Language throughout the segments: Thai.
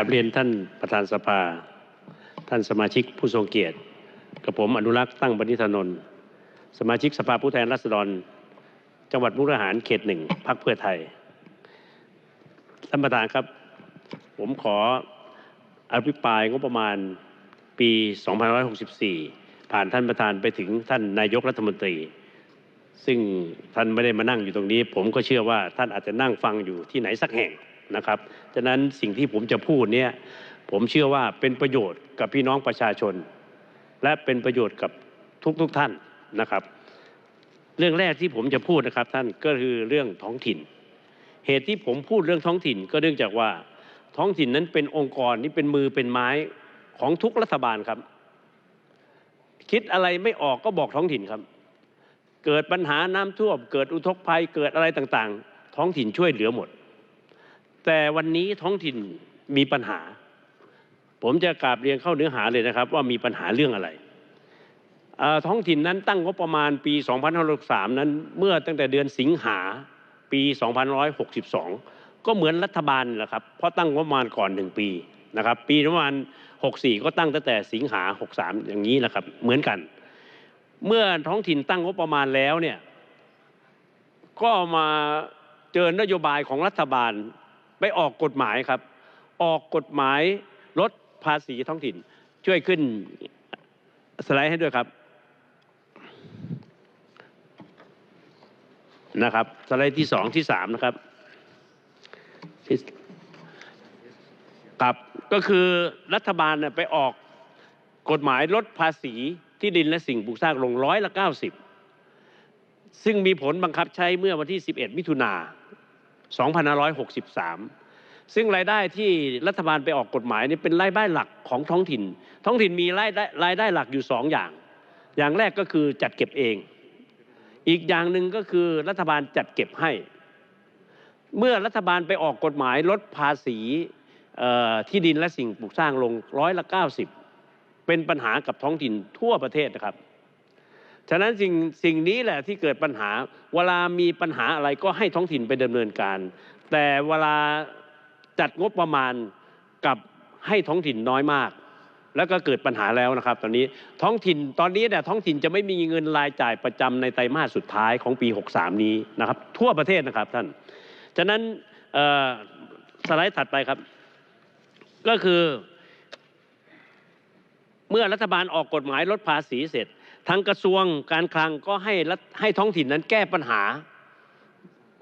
กับเรียนท่านประธานสภา ท่านสมาชิกผู้ทรงเกียรติ กับผมอนุรักษ์ตั้งบณิธนนท์สมาชิกสภาผู้แทนราษฎร จังหวัดมุกดาหารเขตหนึ่งพรรคเพื่อไทย ท่านประธานครับ ผมขออภิปรายงบประมาณปี 2564 ผ่านท่านประธานไปถึงท่านนายกรัฐมนตรี ซึ่งท่านไม่ได้มานั่งอยู่ตรงนี้ ผมก็เชื่อว่าท่านอาจจะนั่งฟังอยู่ที่ไหนสักแห่ง นะครับฉะนั้นสิ่งที่ผมจะพูดเนี่ยผมเชื่อว่าเป็นประโยชน์กับพี่น้องประชาชน และเป็นประโยชน์กับทุกๆทท่านนะครับ เรื่องแรกที่ผมจะพูดนะครับท่านก็คือเรื่องท้องถิ่น เหตุที่ผมพูดเรื่องท้องถิ่น ก็เนื่องจากว่าท้องถิ่นนั้นเป็นองค์กรที่เป็นมือเป็นไม้ของทุกรัฐบาลครับ คิดอะไรไม่ออกก็บอกท้องถิ่นครับ เกิดปัญหาน้ำท่วมเกิดอุทกภัยเกิดอะไรต่างๆ ท้องถิ่นช่วยเหลือหมด แต่วันนี้ท้องถิ่นมีปัญหา ผมจะกราบเรียนเข้าเนื้อหาเลยนะครับ ว่ามีปัญหาเรื่องอะไร ท้องถิ่นนั้นตั้งงบประมาณปี 2563 นั้นเมื่อตั้งแต่เดือนสิงหาปี 2562 ก็เหมือนรัฐบาลแหละครับ เพราะตั้งงบประมาณก่อนหนึ่งปีนะครับ ปีประมาณ 64 ก็ตั้งตั้งแต่สิงหา 63 อย่างนี้นะครับ เหมือนกัน เมื่อท้องถิ่นตั้งงบประมาณแล้วเนี่ยก็มาเจอนโยบายของรัฐบาล ไปออกกฎหมายครับ ออกกฎหมายลดภาษีท้องถิ่น ช่วยขึ้นสไลด์ให้ด้วยครับนะครับสไลด์ที่สองที่สามนะครับครับก็คือรัฐบาลไปออกกฎหมายลดภาษีที่ดินและสิ่งปลูกสร้างลงร้อยละเก้าสิบซึ่งมีผลบังคับใช้เมื่อวันที่ 11 มิถุนา 2563 ซึ่งรายได้ที่รัฐบาลไปออกกฎหมายนี่เป็นรายได้หลักของท้องถิ่น ท้องถิ่นมีรายได้รายได้หลักอยู่สองอย่าง อย่างแรกก็คือจัดเก็บเอง อีกอย่างหนึ่งก็คือรัฐบาลจัดเก็บให้ เมื่อรัฐบาลไปออกกฎหมายลดภาษีที่ดินและสิ่งปลูกสร้างลงร้อยละ90 เป็นปัญหากับท้องถิ่นทั่วประเทศนะครับ ฉะนั้นสิ่งสิ่งนี้แหละที่เกิดปัญหา เวลามีปัญหาอะไรก็ให้ท้องถิ่นไปดำเนินการ แต่เวลาจัดงบประมาณกับให้ท้องถิ่นน้อยมาก แล้วก็เกิดปัญหาแล้วนะครับ ตอนนี้ท้องถิ่นตอนนี้เนี่ยท้องถิ่นจะไม่มีเงินรายจ่ายประจำในไตรมาสสุดท้ายของปี 63 นี้นะครับ ทั่วประเทศนะครับท่านฉะนั้นสไลด์ถัดไปครับ ก็คือ เมื่อรัฐบาลออกกฎหมายลดภาษีเสร็จ ทางกระทรวงการคลังก็ให้ให้ท้องถิ่นนั้นแก้ปัญหา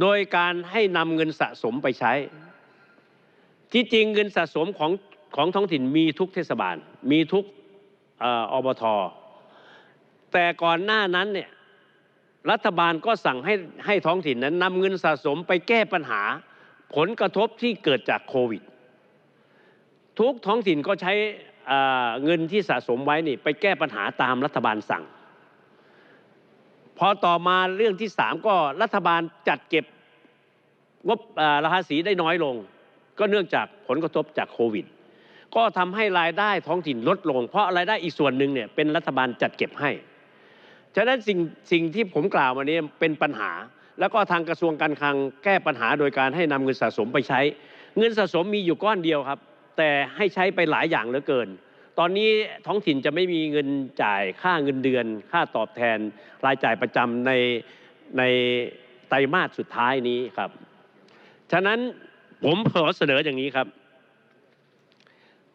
โดยการให้นำเงินสะสมไปใช้ ที่จริงเงินสะสมของของท้องถิ่นมีทุกเทศบาล มีทุกอบทแต่ก่อนหน้านั้นเนี่ยรัฐบาลก็สั่งให้ให้ท้องถิ่นนั้นนำเงินสะสมไปแก้ปัญหา ผลกระทบที่เกิดจากโควิด ทุกท้องถิ่นก็ใช้ เงินที่สะสมไว้นี่ไปแก้ปัญหาตามรัฐบาลสั่ง พอต่อมาเรื่องที่สามก็รัฐบาลจัดเก็บงบราคาสีได้น้อยลง ก็เนื่องจากผลกระทบจากโควิด ก็ทำให้รายได้ท้องถิ่นลดลง เพราะรายได้อีกส่วนหนึ่งเนี่ยเป็นรัฐบาลจัดเก็บให้ ฉะนั้นสิ่งสิ่งที่ผมกล่าวมานี้เป็นปัญหา แล้วก็ทางกระทรวงการคลังแก้ปัญหาโดยการให้นำเงินสะสมไปใช้ เงินสะสมมีอยู่ก้อนเดียวครับ แต่ให้ใช้ไปหลายอย่างเหลือเกิน ตอนนี้ท้องถิ่นจะไม่มีเงินจ่ายค่าเงินเดือน ค่าตอบแทน รายจ่ายประจำในในไตรมาสสุดท้ายนี้ครับ ฉะนั้นผมขอเสนออย่างนี้ครับ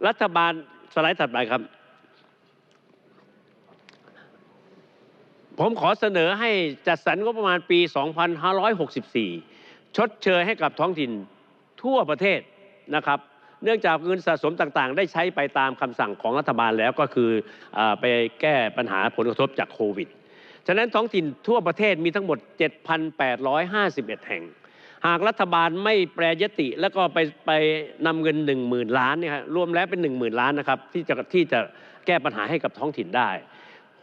รัฐบาลสไลด์ถัดไปครับ ผมขอเสนอให้จัดสรรงบประมาณปี 2564 ชดเชยให้กับท้องถิ่นทั่วประเทศนะครับ เนื่องจากเงินสะสมต่างๆ ได้ใช้ไปตามคำสั่งของรัฐบาลแล้วก็คืออไปแก้ปัญหาผลกระทบจากโควิด ฉะนั้นท้องถิ่นทั่วประเทศมีทั้งหมด 7,851 แห่ง หากรัฐบาลไม่แปรยติแล้วก็ไปไปนำเงิน 1 0,000 ล้านเนี่ยครับรวมแล้วเป็น 1 0,000 ล้านนะครับที่จะที่จะแก้ปัญหาให้กับท้องถิ่นได้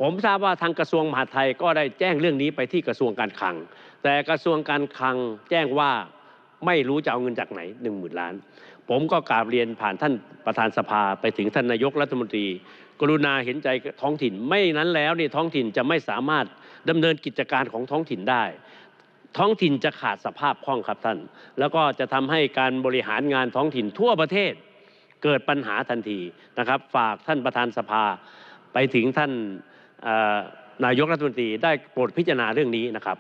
ผมทราบว่าทางกระทรวงมหาดไทยก็ได้แจ้งเรื่องนี้ไปที่กระทรวงการคลัง แต่กระทรวงการคลังแจ้งว่าไม่รู้จะเอาเงินจากไหน1 0,000 ล้าน ผมก็กราบเรียนผ่านท่านประธานสภาไปถึงท่านนายกรัฐมนตรี กรุณาเห็นใจท้องถิ่น ไม่นั้นแล้วเนี่ยท้องถิ่นจะไม่สามารถดำเนินกิจการของท้องถิ่นได้ ท้องถิ่นจะขาดสภาพคล่องครับท่าน แล้วก็จะทำให้การบริหารงานท้องถิ่นทั่วประเทศ เกิดปัญหาทันทีนะครับ ฝากท่านประธานสภาไปถึงท่านนายกรัฐมนตรีได้โปรดพิจารณาเรื่องนี้นะครับ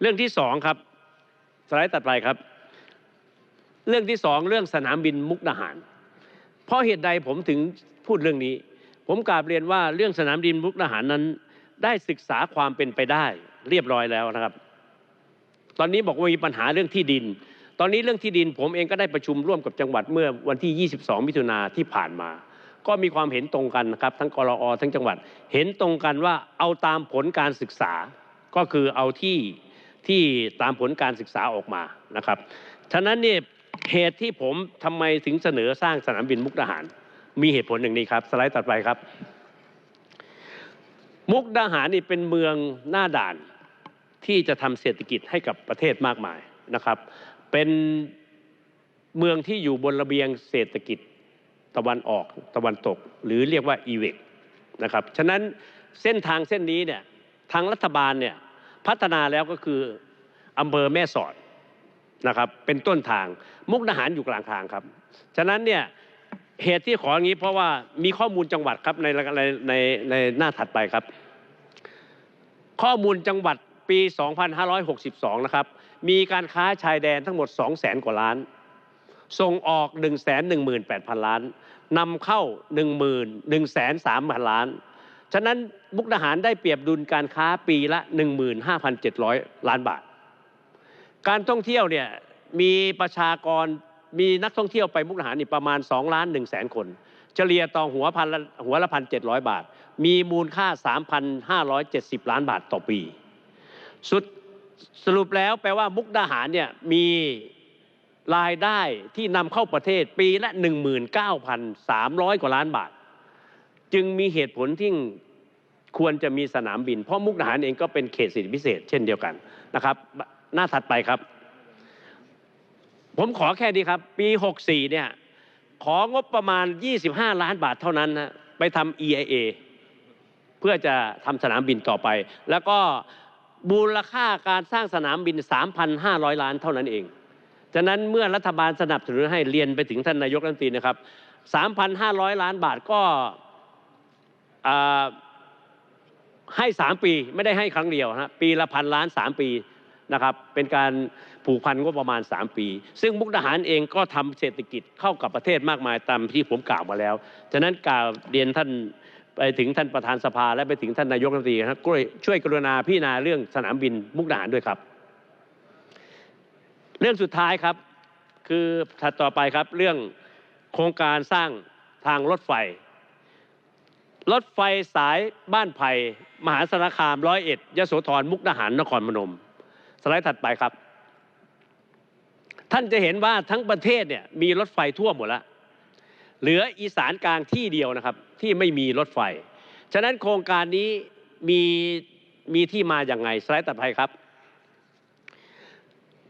เรื่องที่สองครับสไลด์ตัดไปครับ เรื่องที่สองเรื่องสนามบินมุกดาหาร เพราะเหตุใดผมถึงพูดเรื่องนี้ ผมกราบเรียนว่าเรื่องสนามบินมุกดาหารนั้น ได้ศึกษาความเป็นไปได้ เรียบร้อยแล้วนะครับ ตอนนี้บอกว่ามีปัญหาเรื่องที่ดิน ตอนนี้เรื่องที่ดิน ผมเองก็ได้ประชุมร่วมกับจังหวัดเมื่อวันที่ 22 มิถุนาที่ผ่านมา ก็มีความเห็นตรงกันนะครับ ทั้งกรอทั้งจังหวัด เห็นตรงกันว่าเอาตามผลการศึกษา ก็คือเอาที่ที่ตามผลการศึกษาออกมานะครับ ฉะนั้นเนี่ย เหตุที่ผมทำไมถึงเสนอสร้างสนามบินมุกดาหาร มีเหตุผลหนึ่งนี้ครับ สไลด์ตัดไปครับ มุกดาหารนี่เป็นเมืองหน้าด่านที่จะทำเศรษฐกิจให้กับประเทศมากมายนะครับ เป็นเมืองที่อยู่บนระเบียงเศรษฐกิจตะวันออกตะวันตก หรือเรียกว่าอีเวกนะครับ ฉะนั้นเส้นทางเส้นนี้เนี่ยทางรัฐบาลเนี่ยพัฒนาแล้วก็คืออำเภอแม่สอด นะครับเป็นต้นทาง มุกดาหารอยู่กลางทางครับ ฉะนั้นเนี่ยเหตุที่ขออย่างนี้เพราะว่ามีข้อมูลจังหวัดครับในในในในหน้าถัดไปครับ ข้อมูลจังหวัดปี 2562 นะครับ มีการค้าชายแดนทั้งหมด 200,000 กว่าล้าน ส่งออก 118,000 ล้านนำเข้า10,000 103,000 ล้าน ฉะนั้นมุกดาหารได้เปรียบดุลการค้าปีละ 15,700 ล้านบาท การท่องเที่ยวเนี่ยมีประชากรมีนักท่องเที่ยวไปมุกดาหารนี่ประมาณ2ล้าน1แสนคน เฉลี่ยต่อหัวพันหัวละพันเจ็ดร้อยบาท มีมูลค่า 3,570 ล้านบาทต่อปีสุดสรุปแล้วแปลว่ามุกดาหารเนี่ยมีรายได้ที่นำเข้าประเทศปีละ 19,300 กว่าล้านบาท จึงมีเหตุผลที่ควรจะมีสนามบิน เพราะมุกดาหารเองก็เป็นเขตเศรษฐกิจพิเศษ เช่นเดียวกันนะครับ หน้าถัดไปครับ ผมขอแค่นี้ครับ ปี 64 เนี่ย ของบประมาณ 25 ล้านบาทเท่านั้นนะไปทำ EIA เพื่อจะทำสนามบินต่อไป แล้วก็มูลค่าการสร้างสนามบิน 3,500 ล้านเท่านั้นเอง ฉะนั้นเมื่อรัฐบาลสนับสนุนให้เรียนไปถึงท่านนายกรัฐมนตรีนะครับ 3,500 ล้านบาทก็ให้ 3 ปีไม่ได้ให้ครั้งเดียวนะปีละพันล้าน 3 ปี นะครับเป็นการผูกพันงบประมาณ 3 ปี ซึ่งมุกดาหารเองก็ทำเศรษฐกิจเข้ากับประเทศมากมายตามที่ผมกล่าวมาแล้ว ฉะนั้นกล่าวเรียนท่านไปถึงท่านประธานสภาและไปถึงท่านนายกรัฐมนตรีนะครับช่วยกรุณาพิจารณาเรื่องสนามบินมุกดาหารด้วยครับ เรื่องสุดท้ายครับคือถัดต่อไปครับเรื่องโครงการสร้างทางรถไฟ รถไฟสายบ้านไผ่มหาสารคามร้อยเอ็ดยโสธรมุกดาหารนครพนม ไลด์ถัดไปครับ ท่านจะเห็นว่าทั้งประเทศเนี่ยมีรถไฟทั่วหมดแล้วเหลืออีสานกลางที่เดียวนะครับ ที่ไม่มีรถไฟ ฉะนั้นโครงการนี้มีมีที่มาอย่างไงสไลด์ต่อไปครับ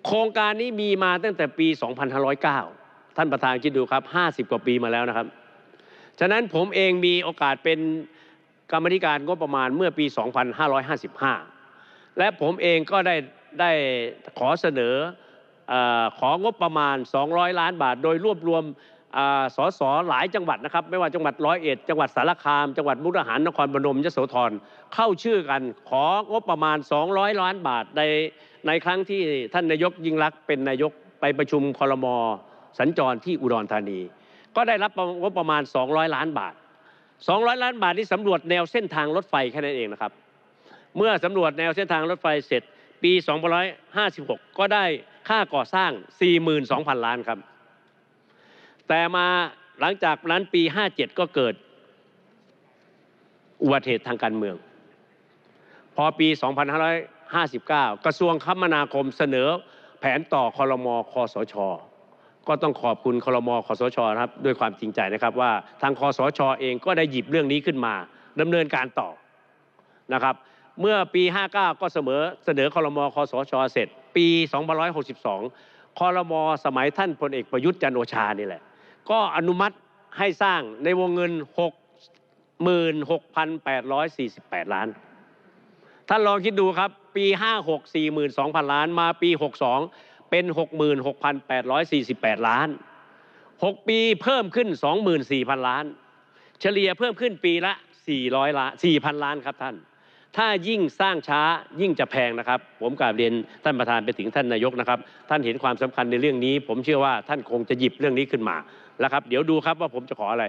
โครงการนี้มีมาตั้งแต่ปี 2509 ท่านประธานคิดดูครับ 50 กว่าปีมาแล้วนะครับ ฉะนั้นผมเองมีโอกาสเป็นกรรมธิการงบประมาณเมื่อปี 2555 และผมเองก็ได้ ได้ขอเสนอของบประมาณ 200 ล้านบาท โดยรวบรวมสสหลายจังหวัดนะครับ ไม่ว่าจังหวัดร้อยเอ็ดจังหวัดสารคาม จังหวัดมุกดาหารนครพนมยโสธรเข้าชื่อกันของบประมาณ 200 ล้านบาทในในครั้งที่ท่านนายกยิ่งรักษณ์เป็นนายกไปประชุมคลมสัญจรที่อุดรธานี ก็ได้รับงบประมาณ 200 ล้านบาท 200 ล้านบาทที่สำรวจแนวเส้นทางรถไฟแค่นั้นเองนะครับ เมื่อสำรวจแนวเส้นทางรถไฟเสร็จ ปี 2556 ก็ได้ค่าก่อสร้าง 42,000 ล้านครับ แต่มาหลังจากนั้นปี 57 ก็เกิดอุบัติเหตุทางการเมือง พอปี 2559 กระทรวงคมนาคมเสนอแผนต่อคอรมอคอสช ก็ต้องขอบคุณคอรมอคอสชครับด้วยความจริงใจนะครับว่าทางคอสชเองก็ได้หยิบเรื่องนี้ขึ้นมาดำเนินการต่อนะครับ เมื่อปี 59 ก็เสมอเสนอคอรมอคอสชเสร็จ ปี2562คอรมอสมัยท่านพลเอกประยุทธ์จันโอชานี่แหละ ก็อนุมัติให้สร้างในวงเงิน 66,848 ล้าน ท่านลองคิดดูครับ ปี 56 42,000 ล้าน มาปี 62 เป็น 66,848 ล้าน 6 ปีเพิ่มขึ้น 24,000 ล้าน เฉลี่ยเพิ่มขึ้นปีละ 400 ล้าน 4,000 ล้านครับท่าน ถ้ายิ่งสร้างช้ายิ่งจะแพงนะครับ ผมกราบเรียนท่านประธานไปถึงท่านนายกนะครับ ท่านเห็นความสำคัญในเรื่องนี้ ผมเชื่อว่าท่านคงจะหยิบเรื่องนี้ขึ้นมาแล้วครับ เดี๋ยวดูครับว่าผมจะขออะไร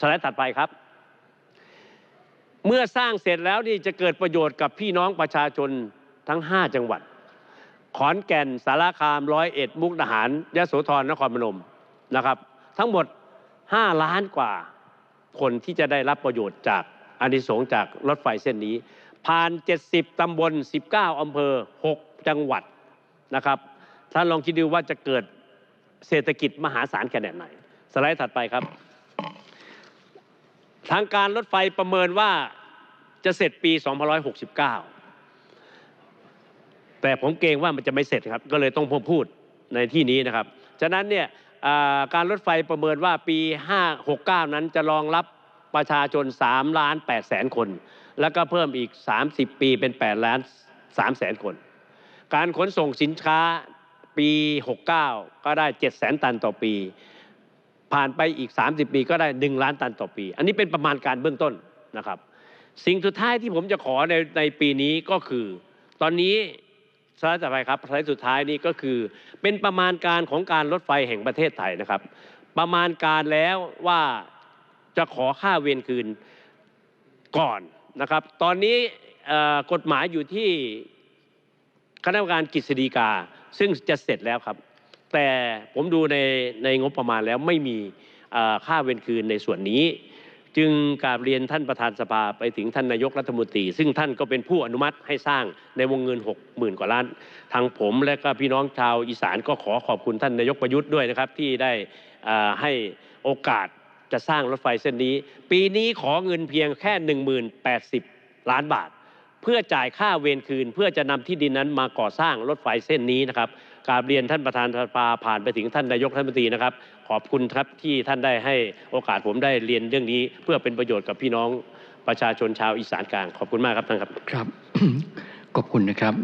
สไลด์ถัดไปครับ เมื่อสร้างเสร็จแล้วนี่จะเกิดประโยชน์กับพี่น้องประชาชนทั้ง 5 จังหวัด ขอนแก่นสารคามร้อยเอ็ดมุกดาหารยะโสธรนครพนมนะครับ ทั้งหมด 5 ล้านกว่าคนที่จะได้รับประโยชน์จากอานิสงส์จากรถไฟเส้นนี้ ผ่าน 70 ตำบล 19 อำเภอ 6 จังหวัดนะครับท่านลองคิดดูว่าจะเกิดเศรษฐกิจมหาศาลขนาดไหน สไลด์ถัดไปครับ ทางการรถไฟประเมินว่าจะเสร็จปี 2569 แต่ผมเกรงว่ามันจะไม่เสร็จครับ ก็เลยต้องพูดในที่นี้นะครับ ฉะนั้นเนี่ยการรถไฟประเมินว่าปี 569 นั้นจะรองรับ ประชาชน3ล้าน8แสนคน แล้วก็เพิ่มอีก 30 ปีเป็น8ล้าน3แสนคน การขนส่งสินค้าปี 69 ก็ได้7แสนตันต่อปี ผ่านไปอีก 30 ปีก็ได้ 1 ล้านตันต่อปี อันนี้เป็นประมาณการเบื้องต้นนะครับ สิ่งสุดท้ายที่ผมจะขอในในปีนี้ก็คือ ตอนนี้สไลด์ต่อไปครับสไลด์สุดท้ายนี้ก็คือ เป็นประมาณการของการรถไฟแห่งประเทศไทยนะครับ ประมาณการแล้วว่า จะขอค่าเวรคืนก่อนนะครับ ตอนนี้กฎหมายอยู่ที่คณะกรรมการกฤษฎีกา ซึ่งจะเสร็จแล้วครับ แต่ผมดูในในงบประมาณแล้วไม่มีค่าเวรคืนในส่วนนี้ จึงกราบเรียนท่านประธานสภาไปถึงท่านนายกรัฐมนตรี ซึ่งท่านก็เป็นผู้อนุมัติให้สร้างในวงเงิน 6 0,000 กว่าล้าน ทางผมและก็พี่น้องชาวอีสานก็ขอขอบคุณท่านนายกประยุทธ์ด้วยนะครับ ที่ได้ให้โอกาส จะสร้างรถไฟเส้นนี้ ปีนี้ขอเงินเพียงแค่ 10,080 ล้านบาท เพื่อจ่ายค่าเวรคืน เพื่อจะนำที่ดินนั้นมาก่อสร้างรถไฟเส้นนี้นะครับกราบเรียนท่านประธานสภาผ่านไปถึงท่านนายกรัฐมนตรีนะครับ ขอบคุณครับที่ท่านได้ให้โอกาสผมได้เรียนเรื่องนี้ เพื่อเป็นประโยชน์กับพี่น้องประชาชนชาวอีสานกลาง ขอบคุณมากครับท่านครับครับ ขอบคุณนะครับ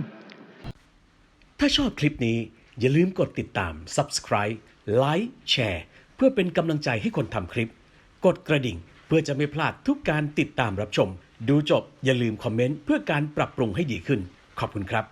ถ้าชอบคลิปนี้อย่าลืมกดติดตาม Subscribe Like แชร์ เพื่อเป็นกำลังใจให้คนทำคลิป กดกระดิ่งเพื่อจะไม่พลาดทุกการติดตามรับชม ดูจบอย่าลืมคอมเมนต์เพื่อการปรับปรุงให้ดีขึ้น ขอบคุณครับ